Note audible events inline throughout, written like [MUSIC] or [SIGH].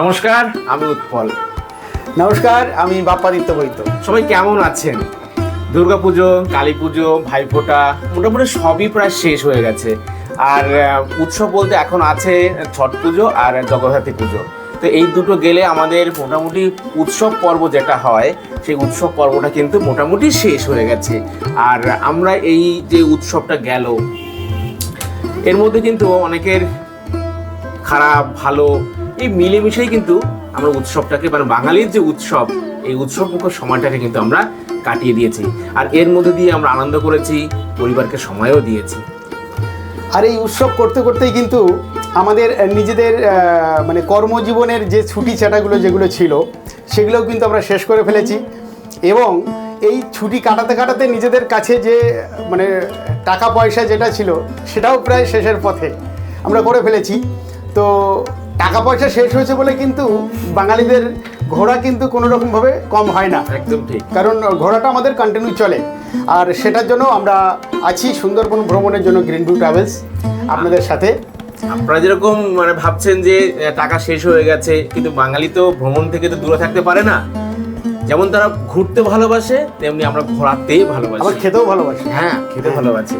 নমস্কার। আমি উৎপল। নমস্কার আমি বাপ্পাদিত্য বৈদ্য। সবাই কেমন আছেন? দুর্গাপুজো কালী পুজো ভাইফোঁটা মোটামুটি সবই প্রায় শেষ হয়ে গেছে। আর উৎসব বলতে এখন আছে ছট পুজো আর জগদ্ধাত্রী পুজো। তো এই দুটো গেলে আমাদের মোটামুটি উৎসব পর্ব যেটা হয় সেই উৎসব পর্বটা কিন্তু মোটামুটি শেষ হয়ে গেছে। আর আমরা এই যে উৎসবটা গেল এর মধ্যে কিন্তু অনেকের খারাপ ভালো এই মিলেমিশেই কিন্তু আমরা উৎসবটাকে মানে বাঙালির যে উৎসব, এই উৎসব সময়টাকে কিন্তু আমরা কাটিয়ে দিয়েছি। আর এর মধ্যে দিয়ে আমরা আনন্দ করেছি, পরিবারকে সময়ও দিয়েছি। আর এই উৎসব করতে করতেই কিন্তু আমাদের নিজেদের মানে কর্মজীবনের যে ছুটি ছাটাগুলো যেগুলো ছিল, সেগুলোও কিন্তু আমরা শেষ করে ফেলেছি। এবং এই ছুটি কাটাতে কাটাতে নিজেদের কাছে যে মানে টাকা পয়সা যেটা ছিল, সেটাও প্রায় শেষের পথে আমরা করে ফেলেছি। তো টাকা পয়সা শেষ হয়েছে বলে কিন্তু বাঙালিদের ঘোরা কিন্তু কোনো রকমভাবে কম হয় না। একদম ঠিক। কারণ ঘোরাটা আমাদের কন্টিনিউ চলে। আর সেটার জন্য আমরা আছি সুন্দরবন ভ্রমণের জন্য গ্রিন টু ট্রাভেলস আপনাদের সাথে। আপনারা যেরকম মানে ভাবছেন যে টাকা শেষ হয়ে গেছে কিন্তু বাঙালি তো ভ্রমণ থেকে তো দূরে থাকতে পারে না। যেমন তারা ঘুরতে ভালোবাসে তেমনি আমরা ঘোরাতেই ভালোবাসি। আবার খেতেও ভালোবাসি। হ্যাঁ খেতে ভালোবাসি।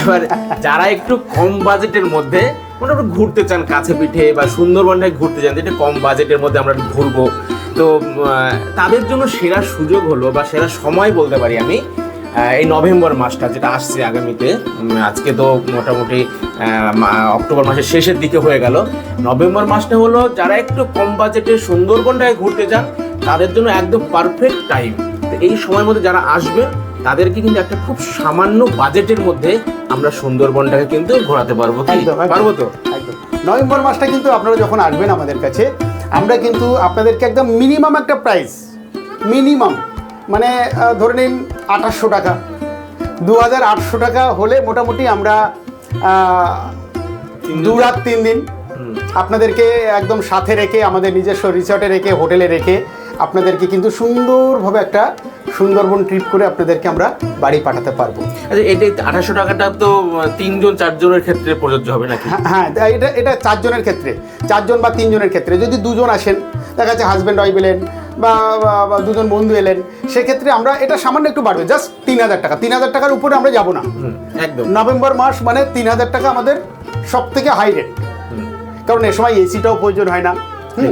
এবার যারা একটু কম বাজেটের মধ্যে মোটামুটি ঘুরতে চান কাছে পিঠে বা সুন্দরবনটায় ঘুরতে চান যেটা কম বাজেটের মধ্যে আমরা ঘুরবো। তো তাদের জন্য সেরা সুযোগ হলো বা সেরা সময় বলতে পারি আমি এই নভেম্বর মাসটা যেটা আসছে আগামীতে আজকে তো মোটামুটি অক্টোবর মাসের শেষের দিকে হয়ে গেল। নভেম্বর মাসটা হলো যারা একটু কম বাজেটে সুন্দরবনটায় ঘুরতে চান তাদের জন্য একদম পারফেক্ট টাইম তো এই সময়ের মধ্যে যারা আসবেন তাদেরকে কিন্তু একটা খুব সামান্য বাজেটের মধ্যে আমরা সুন্দরবনটাকে কিন্তু ঘোরাতে পারব একদম। পারব তো? একদম। নভেম্বর মাসটা কিন্তু আপনারা যখন আসবেন আমাদের কাছে আমরা কিন্তু আপনাদেরকে একদম মিনিমাম একটা প্রাইস মিনিমাম মানে ধরে নিন আঠাশশো টাকা। দু হাজার আটশো টাকা হলে মোটামুটি আমরা দু রাত তিন দিন আপনাদেরকে একদম সাথে রেখে আমাদের নিজস্ব রিসর্টে রেখে হোটেলে রেখে আপনাদেরকে কিন্তু সুন্দরভাবে একটা সুন্দরবন ট্রিপ করে আপনাদেরকে আমরা বাড়ি পাঠাতে পারব। আচ্ছা এটা আঠাশশো টাকাটা তো তিনজন চারজনের ক্ষেত্রে প্রযোজ্য হবে নাকি? হ্যাঁ, হ্যাঁ এটা এটা চারজনের ক্ষেত্রে। চারজন বা তিনজনের ক্ষেত্রে। যদি দুজন আসেন দেখা যাচ্ছে হাজব্যান্ড ওয়াইফ এলেন বা দুজন বন্ধু এলেন সেক্ষেত্রে আমরা এটা সামান্য একটু বাড়বে। জাস্ট তিন হাজার টাকা। তিন হাজার টাকার উপরে আমরা যাব না। একদম। নভেম্বর মাস মানে তিন হাজার টাকা আমাদের সব থেকে হাই রেট কারণ এ সময় এসিটাও প্রয়োজন হয় না।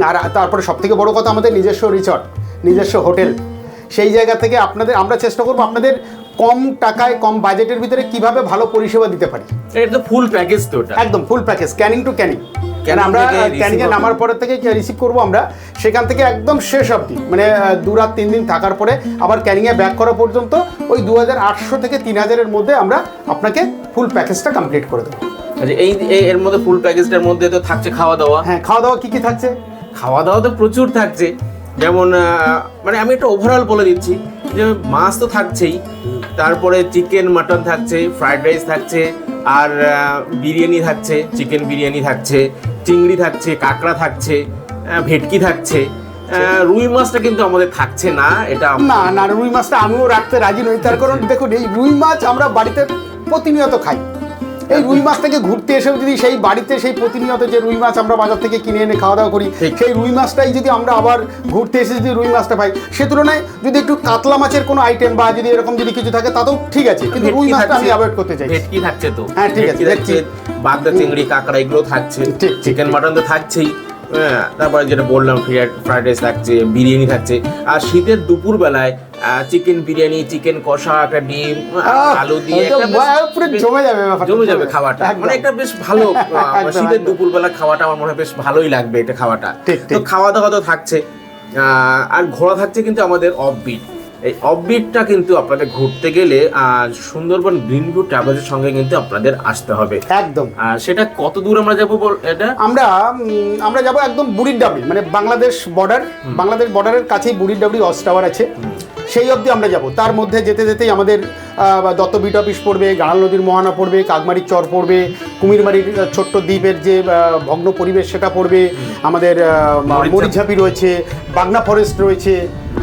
আর তারপরে সব থেকে বড় কথা আমাদের নিজস্ব রিসর্ট নিজস্ব হোটেল সেই জায়গা থেকে আপনাদের আমরা চেষ্টা করব আপনাদের কম টাকায় কম বাজেটের ভিতরে কীভাবে ভালো পরিষেবা দিতে পারি। এটা তো ফুল প্যাকেজ তো ওটা একদম full package Canning to Canning কেন আমরা ক্যানিংয়ে নামার পরে থেকে রিসিভ করব আমরা? সেখান থেকে একদম শেষ অবধি। মানে দু রাত তিন দিন থাকার পরে আবার ক্যানিংয়ে ব্যাক করা পর্যন্ত ওই দু হাজার আটশো থেকে তিন হাজারের মধ্যে আমরা আপনাকে ফুল প্যাকেজটা কমপ্লিট করে দেবো। আচ্ছা এই- এর মধ্যে ফুল প্যাকেজটার মধ্যে তো থাকছে খাওয়া দাওয়া হ্যাঁ খাওয়া দাওয়া কী কী থাকছে? খাওয়া দাওয়া তো প্রচুর থাকছে। যেমন মানে আমি একটা ওভারঅল বলে দিচ্ছি যে মাছ তো থাকছেই। তারপরে চিকেন মাটন থাকছে ফ্রাইড রাইস থাকছে আর বিরিয়ানি থাকছে চিকেন বিরিয়ানি থাকছে চিংড়ি থাকছে কাঁকড়া থাকছে ভেটকি থাকছে। রুই মাছটা কিন্তু আমাদের থাকছে না এটা না না রুই মাছটা আমিও রাখতে রাজি নই। তার কারণ দেখুন এই রুই মাছ আমরা বাড়িতে প্রতিনিয়ত খাই। এই রুই মাছ থেকে ঘুরতে এসেও যদি সেই বাড়িতে সেই প্রতিনিয়ত যে রুই মাছ আমরা বাজার থেকে কিনে এনে খাওয়া দাওয়া করি সেই রুই মাছটাই যদি আমরা আবার ঘুরতে এসে যদি রুই মাছটা পাই সে তুলনায় যদি একটু কাতলা মাছের কোনো আইটেম বা যদি এরকম যদি কিছু থাকে তাতেও ঠিক আছে। কিন্তু রুই মাছটা আমি অ্যাভয়েড করতে চাই ভেটকি থাকছে তো। হ্যাঁ, ঠিক আছে, ভেটকি থাকছে বাগদা চিংড়ি কাঁকড়া এগুলো থাকছে। চিকেন মাটন তো থাকছেই। হ্যাঁ, তারপরে যেটা বললাম ফ্রাইড রাইস থাকছে বিরিয়ানি থাকছে। আর শীতের দুপুর বেলায় চিকেন বিরিয়ানি চিকেন কষা একটা ডিম আলু দিয়ে জমে যাবে জমে যাবে খাওয়াটা। মানে একটা বেশ ভালো [LAUGHS] শীতের একদম। দুপুর বেলা খাওয়াটা আমার মনে হয় বেশ ভালোই লাগবে এটা খাওয়াটা। তো খাওয়া দাওয়া তো থাকছে। আর ঘোরা থাকছে কিন্তু আমাদের অফবিট এই অফবিটটা কিন্তু আপনাদের ঘুরতে গেলে আহ, সুন্দরবন গ্রিন ভিউ ট্রাভেলসের সঙ্গে কিন্তু আপনাদের আসতে হবে। একদম। আর সেটা কত দূর আমরা যাব বল এটা? আমরা আমরা যাব একদম বুড়ির ডাবলি মানে বাংলাদেশ বর্ডার বাংলাদেশ বর্ডারের কাছেই বুড়ির ডাবলি অস টাওয়ার আছে সেই অবধি আমরা যাব। তার মধ্যে যেতে যেতেই আমাদের দত্ত বিট অফিস পড়বে গাড়াল নদীর মোহানা পড়বে কাকমারির চর পড়বে কুমিরমারির ছোট্ট দ্বীপের যে ভগ্ন পরিবেশ সেটা পড়বে আমাদের আহ, মরিচঝাপ। রয়েছে বাগনা ফরেস্ট রয়েছে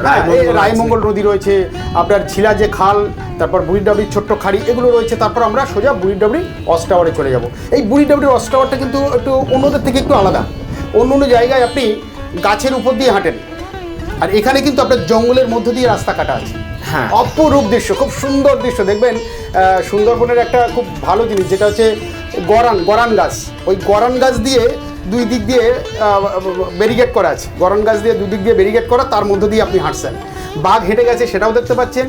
হ্যাঁ, রায়মঙ্গল রায়মঙ্গল নদী রয়েছে আপনার ছিলা যে খাল তারপর বুড়িডাবড়ির ছোট্ট খাড়ি এগুলো রয়েছে তারপর আমরা সোজা বুড়িডাবড়ি অস টাওয়ারে চলে যাব। এই বুড়িডাবড়ির অস টাওয়ারটা কিন্তু একটু অন্যদের থেকে একটু আলাদা। অন্য অন্য জায়গায় আপনি গাছের উপর দিয়ে হাঁটেন। আর এখানে কিন্তু আপনার জঙ্গলের মধ্য দিয়ে রাস্তা কাটা আছে। হ্যাঁ। অপরূপ দৃশ্য খুব সুন্দর দৃশ্য। দেখবেন সুন্দরবনের একটা খুব ভালো জিনিস যেটা হচ্ছে গরান গরান গাছ। ওই গরান গাছ দিয়ে দুই দিক দিয়ে ব্যারিকেড করা আছে। গরান গাছ দিয়ে দুই দিক দিয়ে ব্যারিকেড করা তার মধ্য দিয়ে আপনি হাঁটছেন। বাঘ হেঁটে গেছে সেটাও দেখতে পাচ্ছেন।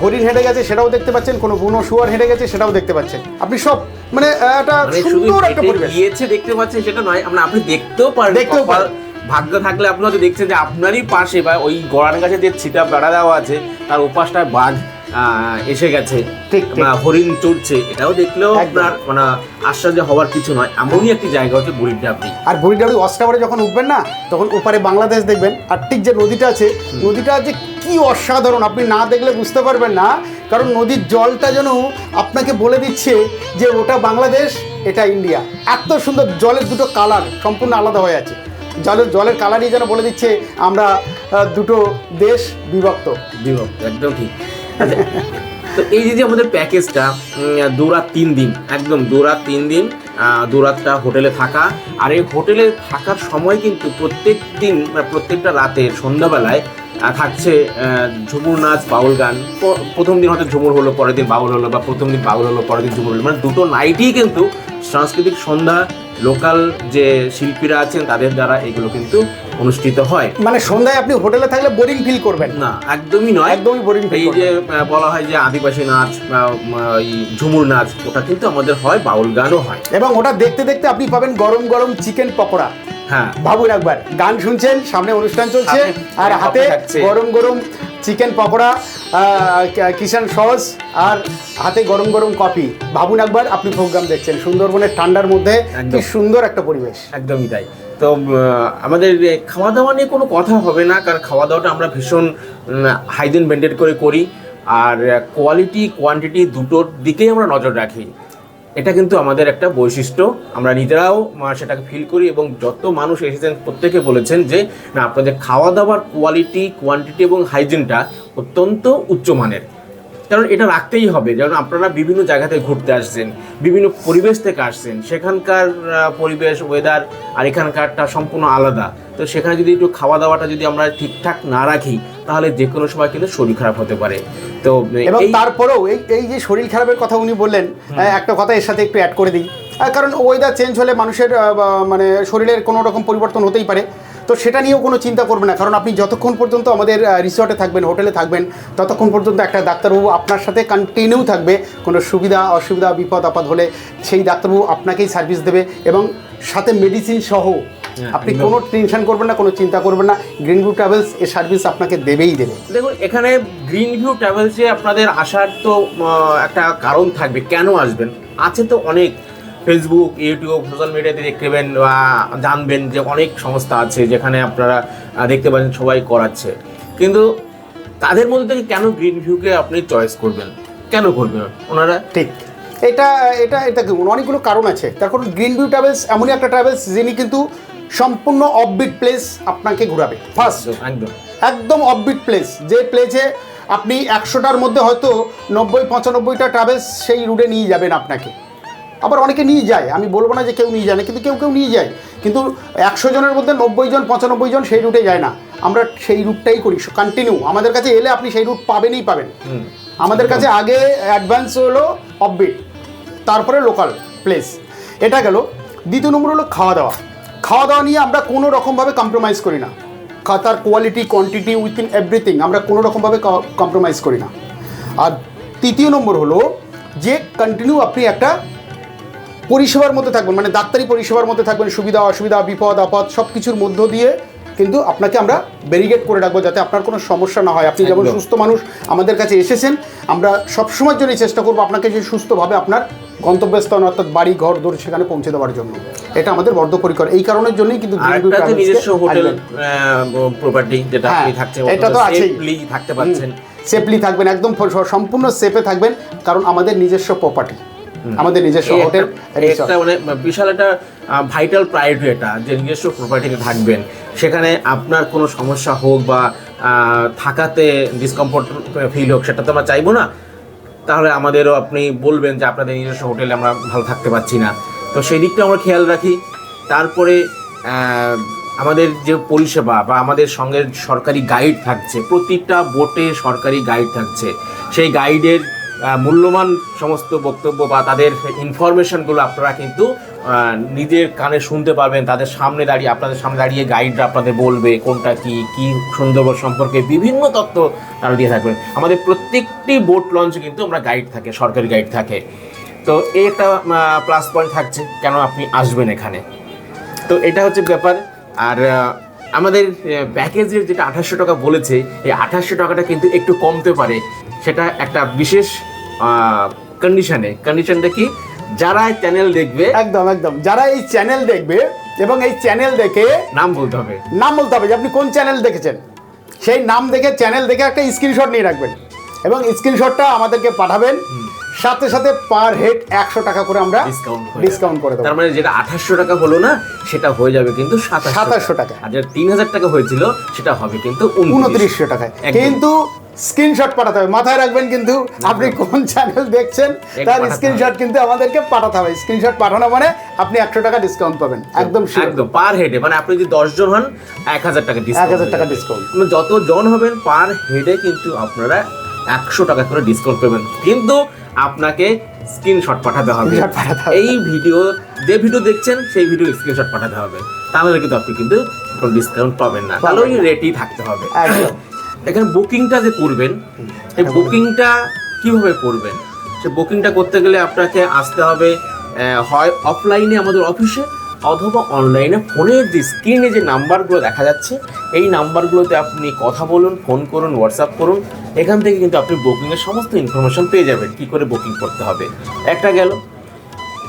হরিণ হেঁটে গেছে সেটাও দেখতে পাচ্ছেন। কোনো বুনো শুয়ার হেঁটে গেছে সেটাও দেখতে পাচ্ছেন। আপনি সব মানে একটা মানে সুন্দর একটা পরিবেশ। দেখতে পাচ্ছেন সেটা নয় আমরা আপনি দেখতেও পারেন দেখতেও পারেন। ভাগ্য থাকলে আপনি হয়তো দেখছেন যে আপনারই পাশে বা ওই গড়ান গাছে যে ছিটা বেড়া দেওয়া আছে তার ওপাশটায় বাঘ এসে গেছে। বা হরিণ চড়ছে। এটাও দেখলেও আপনার মানে আশ্চর্য হওয়ার কিছু নয়। এমনই একটি জায়গা হচ্ছে বুড়িডাবড়ি আর বুড়িডাবড়ি অস্টাবারে যখন উঠবেন না তখন ওপারে বাংলাদেশ দেখবেন আর ঠিক যে নদীটা আছে নদীটা যে কি অসাধারণ আপনি না দেখলে বুঝতে পারবেন না কারণ নদীর জলটা যেন আপনাকে বলে দিচ্ছে যে ওটা বাংলাদেশ এটা ইন্ডিয়া। এত সুন্দর জলের দুটো কালার সম্পূর্ণ আলাদা হয়ে আছে। জলের জলের কালারই যেন বলে দিচ্ছে আমরা দুটো দেশ বিভক্ত। বিভক্ত একদম ঠিক। আচ্ছা, তো এই যে আমাদের প্যাকেজটা দু রাত তিন দিন একদম দু রাত তিন দিন দু রাতটা হোটেলে থাকা আর এই হোটেলে থাকার সময় কিন্তু প্রত্যেক দিন প্রত্যেকটা রাতে সন্ধ্যাবেলায় থাকছে ঝুমুর নাচ বাউল গান। প্রথম দিন হয়তো ঝুমুর হলো পরের দিন বাউল হলো বা প্রথম দিন বাউল হলো পরের দিন ঝুমুর হলো মানে দুটো নাইটই কিন্তু সাংস্কৃতিক সন্ধ্যা লোকাল যে শিল্পীরা আছেন তাদের দ্বারা এগুলো কিন্তু অনুষ্ঠিত হয়। মানে সন্ধ্যায় আপনি হোটেলে থাকলে বোরিং ফিল করবেন না? একদমই নয়। একদমই বোরিং এই যে বলা হয় যে আদিবাসী নাচ বা এই ঝুমুর নাচ ওটা কিন্তু আমাদের হয় বাউল গানও হয়। এবং ওটা দেখতে দেখতে আপনি পাবেন গরম গরম চিকেন পকোড়া। হ্যাঁ। ভাবুন একবার গান শুনছেন সামনে অনুষ্ঠান চলছে আর হাতে গরম গরম চিকেন পকোড়া কিষান সস আর হাতে গরম গরম কফি। ভাবুন একবার আপনি প্রোগ্রাম দেখছেন সুন্দরবনের ঠান্ডার মধ্যে কি সুন্দর একটা পরিবেশ। একদমই তাই। তো আমাদের খাওয়া দাওয়া নিয়ে কোনো কথা হবে না কারণ খাওয়া দাওয়াটা আমরা ভীষণ হাইজিন মেনটেন করে করি আর কোয়ালিটি কোয়ান্টিটি দুটোর দিকেই আমরা নজর রাখি। এটা কিন্তু আমাদের একটা বৈশিষ্ট্য। আমরা নিজেরাও সেটাকে ফিল করি এবং যত মানুষ এসেছেন, প্রত্যেকে বলেছেন যে, না, আপনাদের খাওয়া দাওয়ার কোয়ালিটি কোয়ান্টিটি এবং হাইজিনটা অত্যন্ত উচ্চমানের কারণ এটা রাখতেই হবে। যেমন আপনারা বিভিন্ন জায়গাতে ঘুরতে আসছেন, বিভিন্ন পরিবেশ থেকে আসছেন, সেখানকার পরিবেশ ওয়েদার আর এখানকারটা সম্পূর্ণ আলাদা। তো সেখানে যদি একটু খাওয়া দাওয়াটা যদি আমরা ঠিকঠাক না রাখি তাহলে যে কোনো সময় কিন্তু শরীর খারাপ হতে পারে। তো এবং তারপরেও এই এই যে শরীর খারাপের কথা উনি বললেন আহ, একটা কথা এর সাথে একটু অ্যাড করে দিই। কারণ ওয়েদার চেঞ্জ হলে মানুষের মানে শরীরের কোনো রকম পরিবর্তন হতেই পারে। তো সেটা নিয়েও কোনো চিন্তা করবে না। কারণ আপনি যতক্ষণ পর্যন্ত আমাদের রিসর্টে থাকবেন হোটেলে থাকবেন ততক্ষণ পর্যন্ত একটা ডাক্তারবাবু আপনার সাথে কন্টিনিউ থাকবে। কোনো সুবিধা অসুবিধা বিপদ আপদ হলে সেই ডাক্তারবাবু আপনাকেই সার্ভিস দেবে এবং সাথে মেডিসিন সহ হ্যাঁ, আপনি কোনো টেনশন করবেন না কোনো চিন্তা করবেন না। গ্রিন ভিউ ট্রাভেলস এ সার্ভিস আপনাকে দেবেই দেবে। দেখুন এখানে গ্রিন ভিউ ট্রাভেলসে আপনাদের আসার তো একটা কারণ থাকবে। কেন আসবেন? আছে তো অনেক। ফেসবুক ইউটিউব সোশ্যাল মিডিয়াতে দেখবেন বা জানবেন যে অনেক সংস্থা আছে যেখানে আপনারা দেখতে পাচ্ছেন সবাই করাচ্ছে। কিন্তু তাদের মধ্যে থেকে কেন গ্রিন ভিউকে আপনি চয়েস করবেন? কেন করবেন? ওনারা ঠিক। এটা এটা এটা অনেকগুলো কারণ আছে। তার কারণ গ্রিন ভিউ ট্রাভেলস এমনই একটা ট্রাভেলস যিনি কিন্তু সম্পূর্ণ অফবিট প্লেস আপনাকে ঘোরাবে। ফার্স্ট একদম একদম। অফবিট প্লেস যে প্লেসে আপনি একশোটার মধ্যে হয়তো নব্বই পঁচানব্বইটা ট্রাভেলস সেই রুটে নিয়ে যাবেন আপনাকে। আবার অনেকে নিয়ে যায় আমি বলব না যে কেউ নিয়ে যায় না কিন্তু কেউ কেউ নিয়ে যায়। কিন্তু একশো জনের মধ্যে নব্বই জন পঁচানব্বই জন সেই রুটে যায় না। আমরা সেই রুটটাই করি কন্টিনিউ আমাদের কাছে এলে আপনি সেই রুট পাবেনই পাবেন। আমাদের কাছে আগে অ্যাডভান্স হলো অফবিট তারপরে লোকাল প্লেস এটা গেল। দ্বিতীয় নম্বর হলো খাওয়া দাওয়া খাওয়া দাওয়া নিয়ে আমরা কোনো রকমভাবে কম্প্রোমাইজ করি না। খাতার কোয়ালিটি কোয়ান্টিটি উইথিন এভরিথিং আমরা কোনো রকমভাবে কম্প্রোমাইজ করি না। আর তৃতীয় নম্বর হলো যে কন্টিনিউ আপনি একটা পরিষেবার মধ্যে থাকবেন মানে ডাক্তারি পরিষেবার মধ্যে থাকবেন, সুবিধা, অসুবিধা, বিপদ, আপদ সব কিছুর মধ্য দিয়ে কিন্তু আপনাকে আমরা ব্যারিগেড করে রাখব যাতে আপনার কোনো সমস্যা না হয়। আপনি যেমন সুস্থ মানুষ আমাদের কাছে এসেছেন আমরা সবসময়ের জন্যই চেষ্টা করব আপনাকে যে সুস্থভাবে আপনার গন্তব্যস্থান অর্থাৎ বাড়ি ঘর দূর সেখানে পৌঁছে দেওয়ার জন্য। এটা আমাদের বদ্ধপরিকর এই কারণের জন্যই কিন্তু নিজস্ব হোটেল প্রপার্টি যেটা হ্যাঁ, আপনি থাকছে এটা তো আছেই। সেফলি থাকতে পারছেন। সেফলি থাকবেন একদম সম্পূর্ণ সেফে থাকবেন কারণ আমাদের নিজস্ব প্রপার্টি আমাদের নিজস্ব হোটেল মানে বিশাল একটা ভাইটাল প্রায়োরিটি এটা, যে নিজস্ব প্রপার্টিতে থাকবেন। সেখানে আপনার কোনো সমস্যা হোক বা থাকাতে ডিসকমফোর্ট ফিল হোক সেটা তো আমরা চাইব না। তাহলে আমাদেরও আপনি বলবেন যে আপনাদের নিজস্ব হোটেলে আমরা ভালো থাকতে পারছি না। তো সেই দিকটা আমরা খেয়াল রাখি। তারপরে আমাদের যে পরিষেবা বা আমাদের সঙ্গে সরকারি গাইড থাকছে, প্রতিটা বোটে সরকারি গাইড থাকছে। সেই গাইডের মূল্যবান সমস্ত বক্তব্য বা তাদের ইনফরমেশনগুলো আপনারা কিন্তু নিজের কানে শুনতে পারবেন তাদের সামনে দাঁড়িয়ে, আপনাদের সামনে দাঁড়িয়ে গাইডরা আপনাদের বলবে কোনটা কি কি সুন্দরবন সম্পর্কে বিভিন্ন তথ্য তারা দিয়ে থাকবেন। আমাদের প্রত্যেকটি বোট লঞ্চে কিন্তু আমরা গাইড থাকে, সরকারি গাইড থাকে। তো এই একটা প্লাস পয়েন্ট থাকছে, কেন আপনি আসবেন এখানে। তো এটা হচ্ছে ব্যাপার। আর আমাদের প্যাকেজের যেটা আঠাশশো টাকা বলেছে, এই আঠাশশো টাকাটা কিন্তু একটু কমতে পারে। সেটা একটা বিশেষ কন্ডিশনে কন্ডিশনটা কি? যারা এই চ্যানেল দেখবে একদম একদম। যারা এই চ্যানেল দেখবে এবং এই চ্যানেল দেখে নাম বলতে হবে। নাম বলতে হবে যে আপনি কোন চ্যানেল দেখেছেন? সেই নাম দেখে চ্যানেল দেখে একটা স্ক্রিনশট নিয়ে রাখবেন এবং স্ক্রিনশটটা আমাদেরকে পাঠাবেন। সাথে সাথে পার হেড একশো টাকা করে আমরা ডিসকাউন্ট ডিসকাউন্ট করে দেবো। তার মানে যেটা আঠাশশো টাকা হলো না সেটা হয়ে যাবে কিন্তু সাতাশশো টাকা। আর যেটা তিন হাজার টাকা হয়েছিল সেটা হবে কিন্তু উনত্রিশশো টাকায়। কিন্তু স্ক্রিনশট পাঠাতে হবে। মাথায় রাখবেন কিন্তু আপনি কোন চ্যানেল দেখছেন তার স্ক্রিনশট কিন্তু আমাদেরকে পাঠাতে হবে। স্ক্রিনশট পাঠানো মানে আপনি একশো টাকা ডিসকাউন্ট পাবেন। একদম একদম পার হেডে মানে আপনি যদি দশ জন হন এক হাজার টাকা এক হাজার টাকা ডিসকাউন্ট মানে যত জন হবেন পার হেডে কিন্তু আপনারা একশো টাকা করে ডিসকাউন্ট পাবেন। কিন্তু আপনাকে স্ক্রিনশট পাঠাতে হবে। পাঠাতে হবে। এই ভিডিও যে ভিডিও দেখছেন সেই ভিডিও স্ক্রিনশট পাঠাতে হবে। তাহলে কিন্তু আপনি কিন্তু কোনো ডিসকাউন্ট পাবেন না। তাহলে ওই রেটেই থাকতে হবে। একদম। এখানে বুকিংটা যে করবেন এই বুকিংটা কীভাবে করবেন? সে বুকিংটা করতে গেলে আপনাকে আসতে হবে হয় অফলাইনে আমাদের অফিসে অথবা অনলাইনে ফোনের যে স্ক্রিনে যে নাম্বারগুলো দেখা যাচ্ছে এই নাম্বারগুলোতে আপনি কথা বলুন ফোন করুন হোয়াটসঅ্যাপ করুন এখান থেকে কিন্তু আপনি বুকিংয়ের সমস্ত ইনফরমেশন পেয়ে যাবেন কি করে বুকিং করতে হবে। একটা গেল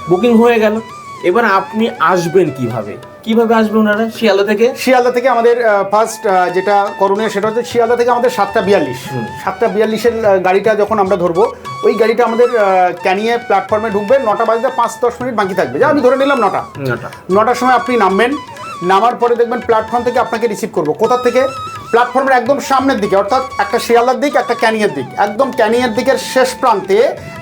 বুকিং হয়ে গেল এবার আপনি আসবেন কীভাবে? কীভাবে আসবে ওনারা? শিয়ালদা থেকে? শিয়ালদা থেকে আমাদের ফার্স্ট যেটা করণীয় সেটা হচ্ছে শিয়ালদা থেকে আমাদের সাতটা বিয়াল্লিশ। সাতটা বিয়াল্লিশের গাড়িটা যখন আমরা ধরবো ওই গাড়িটা আমাদের ক্যানিয়ে প্ল্যাটফর্মে ঢুকবে নটা বাজতে পাঁচ দশ মিনিট বাকি থাকবে। যা আমি ধরে নিলাম নটা। নটা। নটার সময় আপনি নামবেন নামার পরে দেখবেন প্ল্যাটফর্ম থেকে আপনাকে রিসিভ করব। কোথা থেকে? প্ল্যাটফর্মের একদম সামনের দিকে অর্থাৎ একটা শিয়ালদার দিক একটা ক্যানিয়ের দিক। একদম ক্যানিয়ের দিকের শেষ প্রান্তে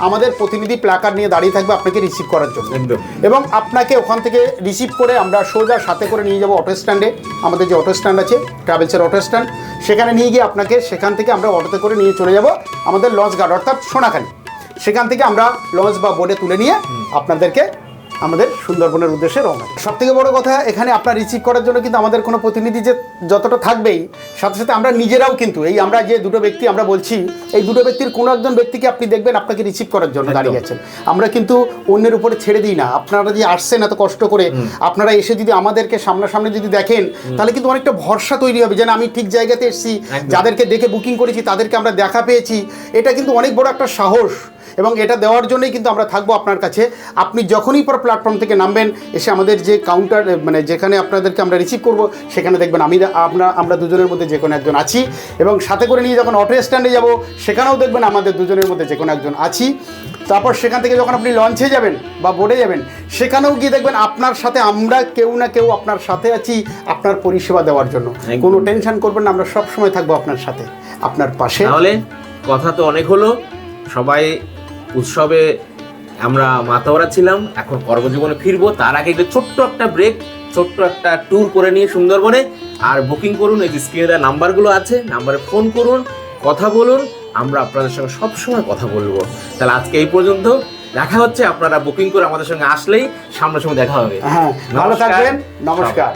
আমাদের প্রতিনিধি প্ল্যাকার নিয়ে দাঁড়িয়ে থাকবে আপনাকে রিসিভ করার জন্য। এবং আপনাকে ওখান থেকে রিসিভ করে আমরা সোজা সাথে করে নিয়ে যাব অটো স্ট্যান্ডে আমাদের যে অটো স্ট্যান্ড আছে ট্রাভেলসের অটো স্ট্যান্ড সেখানে নিয়ে গিয়ে আপনাকে সেখান থেকে আমরা অটোতে করে নিয়ে চলে যাব আমাদের লঞ্চ গার্ড অর্থাৎ সোনাখালি সেখান থেকে আমরা লঞ্চ বা বোর্ডে তুলে নিয়ে আপনাদেরকে আমাদের সুন্দরবনের উদ্দেশ্যে রওনা সব থেকে বড় কথা এখানে আপনার রিসিভ করার জন্য কিন্তু আমাদের কোনো প্রতিনিধি যে যতটা থাকবেই সাথে সাথে আমরা নিজেরাও কিন্তু এই আমরা যে দুটো ব্যক্তি আমরা বলছি এই দুটো ব্যক্তির কোনো একজন ব্যক্তিকে আপনি দেখবেন আপনাকে রিসিভ করার জন্য দাঁড়িয়ে আছেন। আমরা কিন্তু অন্যের উপরে ছেড়ে দিই না। আপনারা যদি আসছেন এত কষ্ট করে আপনারা এসে যদি আমাদেরকে সামনাসামনি যদি দেখেন তাহলে কিন্তু অনেকটা ভরসা তৈরি হবে যেন আমি ঠিক জায়গাতে এসেছি যাদেরকে দেখে বুকিং করেছি তাদেরকে আমরা দেখা পেয়েছি। এটা কিন্তু অনেক বড় একটা সাহস। এবং এটা দেওয়ার জন্যই কিন্তু আমরা থাকব আপনার কাছে। আপনি যখনই পর প্ল্যাটফর্ম থেকে নামবেন এসে আমাদের যে কাউন্টার মানে যেখানে আপনাদেরকে আমরা রিসিভ করব সেখানে দেখবেন আমি আপনার আমরা দুজনের মধ্যে যে কোনো একজন আছি। এবং সাথে করে নিয়ে যখন অটো স্ট্যান্ডে যাব সেখানেও দেখবেন আমাদের দুজনের মধ্যে যে কোনো একজন আছি। তারপর সেখান থেকে যখন আপনি লঞ্চে যাবেন বা বোর্ডে যাবেন সেখানেও গিয়ে দেখবেন আপনার সাথে আমরা কেউ না কেউ আপনার সাথে আছি আপনার পরিষেবা দেওয়ার জন্য। কোনো টেনশন করবেন না আমরা সব সময় থাকব আপনার সাথে আপনার পাশে। তাহলে কথা তো অনেক হলো। সবাই উৎসবে আমরা মাতাওয়ারা ছিলাম এখন কর্মজীবনে ফিরবো। তার আগে একটু ছোট্ট একটা ব্রেক ছোট্ট একটা ট্যুর করে নিয়ে সুন্দরবনে। আর বুকিং করুন এই যে স্ক্রিনে দেওয়া নাম্বারগুলো আছে নাম্বারে ফোন করুন কথা বলুন আমরা আপনাদের সঙ্গে সবসময় কথা বলব। তাহলে আজকে এই পর্যন্ত দেখা হচ্ছে আপনারা বুকিং করে আমাদের সঙ্গে আসলেই সামনাসামনি দেখা হবে। হ্যাঁ ভালো। থাকবেন নমস্কার।